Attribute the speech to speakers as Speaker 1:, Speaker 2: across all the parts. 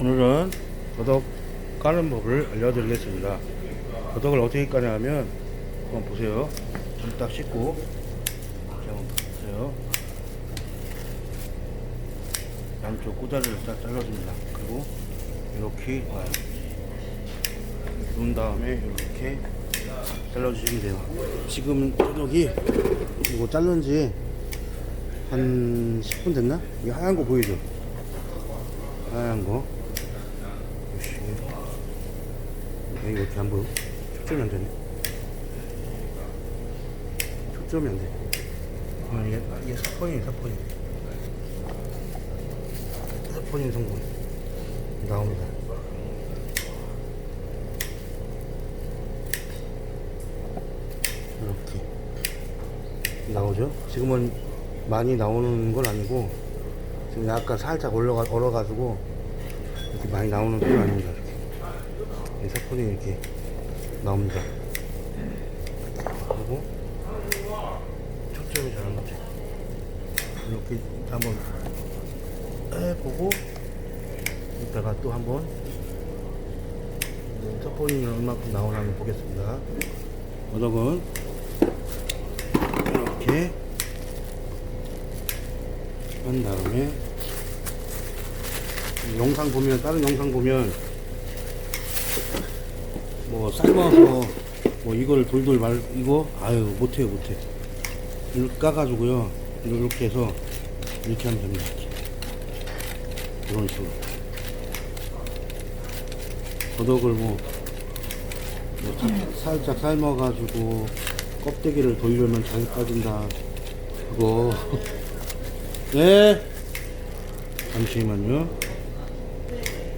Speaker 1: 오늘은 더덕 까는 법을 알려드리겠습니다. 더덕을 어떻게 까냐면 한번 보세요. 좀딱 씻고 한번 보세요. 양쪽 꼬다리를 딱 잘라줍니다. 그리고 이렇게 와요. 놓은 다음에 이렇게 잘라주시면 돼요. 지금 더덕이 이거 자른 지한 10분 됐나? 이 하얀 거 보이죠? 하얀 거. 역시. 이거 이렇게 안 보여? 초점이 안 되네. 초점이 안 돼. 아, 이게, 이게 사포인, 사포인. 사포인 성분. 나옵니다. 이렇게. 나오죠? 지금은 많이 나오는 건 아니고, 지금 약간 살짝 올라가, 얼어가지고, 이렇게 많이 나오는 건 아닙니다. 이렇게. 이 사건이 이렇게 나옵니다. 그리고 초점이 잘안 맞죠. 이렇게 한번 해보고 이따가 또 한번 사포닌이 얼마큼 나오나 한번 보겠습니다. 어덕은 이렇게 한 다음에 영상 보면 다른 영상 보면 뭐 삶아서 뭐 이걸 돌돌 말 이거? 아유 못해요 못해. 이렇게 까가지고요. 이렇게 해서 이렇게 하면 됩니다. 이렇게. 이런 식으로. 더덕을 뭐, 뭐 사- 살짝 삶아가지고 껍데기를 돌려면 잘 빠진다. 그거. 네? 잠시만요.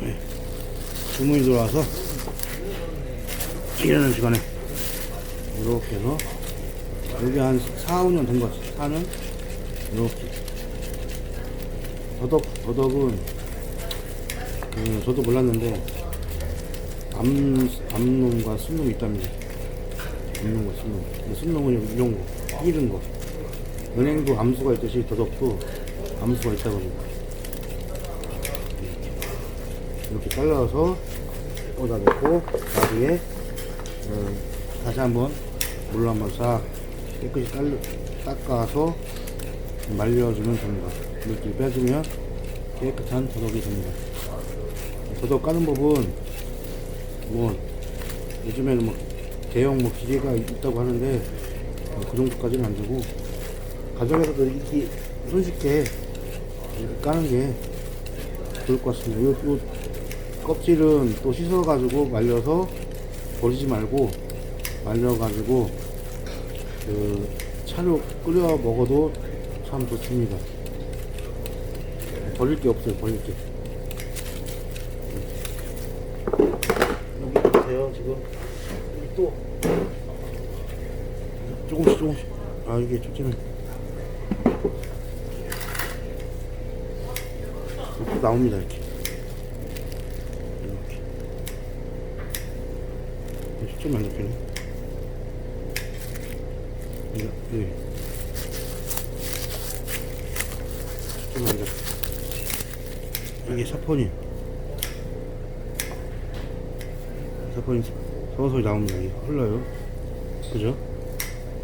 Speaker 1: 네. 주문이 들어와서 일하는 시간에. 이렇게 해서 여기 한 4, 5년 된것 같아요. 4년 이렇게. 더덕, 더덕은 그 저도 몰랐는데 암, 암놈과 순놈이 있답니다. 암놈과 순놈. 순놈은 이런 거 이른 거 은행도 암수가 있듯이 더덕도 암수가 있다고 합니다. 이렇게 잘라서 꽂아 놓고 나중에 어, 다시 한번 물로 한번 싹 깨끗이 딸, 닦아서 말려주면 됩니다. 이렇게 빼주면 깨끗한 더덕이 됩니다. 더덕 까는 법은 뭐 요즘에는 뭐 대형 뭐 기계가 있다고 하는데 어, 그 정도까지는 안 되고 가정에서도 이렇게 손쉽게 까는 게 좋을 것 같습니다. 요, 요 껍질은 또 씻어가지고 말려서 버리지 말고 말려가지고 그 차로 끓여 먹어도 참 좋습니다. 버릴 게 없어요, 버릴 게. 여기 보세요, 지금 여기 또 조금씩 조금씩. 아 이게 초점이 또 나옵니다 이렇게. 이렇게. 안 잡히네. 이거, 예. 초점이 안 잡혀. 이게 사포닌. 사포닌 서서히 나옵니다. 이게 흘러요. 그죠?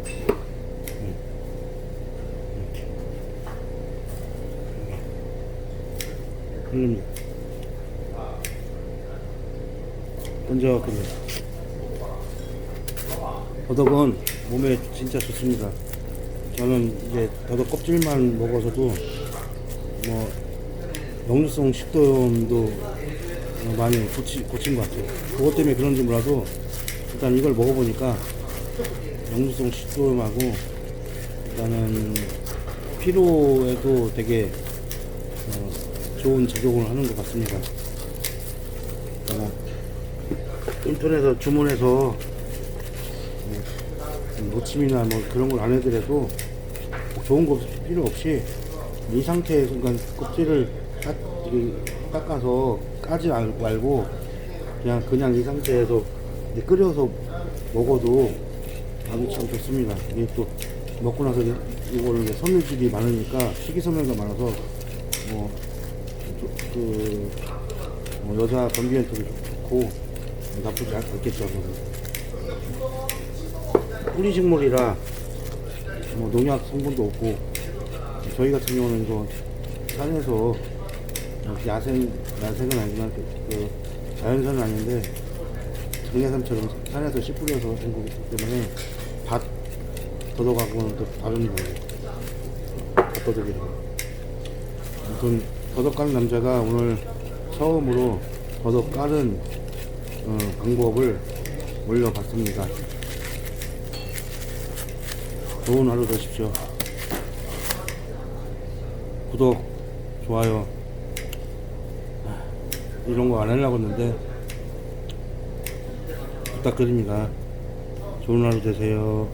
Speaker 1: 네. 이렇게. 흘립니다. 던져갖군요. 더덕은 몸에 진짜 좋습니다. 저는 이제 더덕 껍질만 먹어서도 뭐 역류성 식도염도 어, 많이 고치, 고친 것 같아요. 그것 때문에 그런지 몰라도 일단 이걸 먹어보니까 역류성 식도염하고 일단은 피로에도 되게 어, 좋은 작용을 하는 것 같습니다. 어, 인터넷에서 주문해서 노침이나 뭐 그런 걸 안 해드려도 좋은 거 필요 없이 이 상태에서 그러니까 껍질을 딱 이렇게 깎아서 까지 말- 말고 그냥 그냥 이 상태에서 끓여서 먹어도 아주 참 좋습니다. 이게 또 먹고 나서 이- 이거를 이제 섬유질이 많으니까 식이섬유가 많아서 뭐그 어, 여자 변비엔터도 좋고 나쁘지 않- 않겠죠. 아무래도. 뿌리 식물이라 뭐 농약 성분도 없고 저희 같은 경우는 이거 산에서 야생 야생은 아니지만 그, 그 자연산은 아닌데 정예삼처럼 산에서 씨 뿌려서 된 거기 때문에 밭 걷어가고는 또 다른 거예요. 밭 걷어들이는 거. 아무튼 더덕 까는 남자가 오늘 처음으로 더덕 까는 어, 방법을 올려봤습니다. 좋은 하루 되십시오. 구독, 좋아요. 아, 이런 거 안 하려고 했는데 부탁드립니다. 좋은 하루 되세요.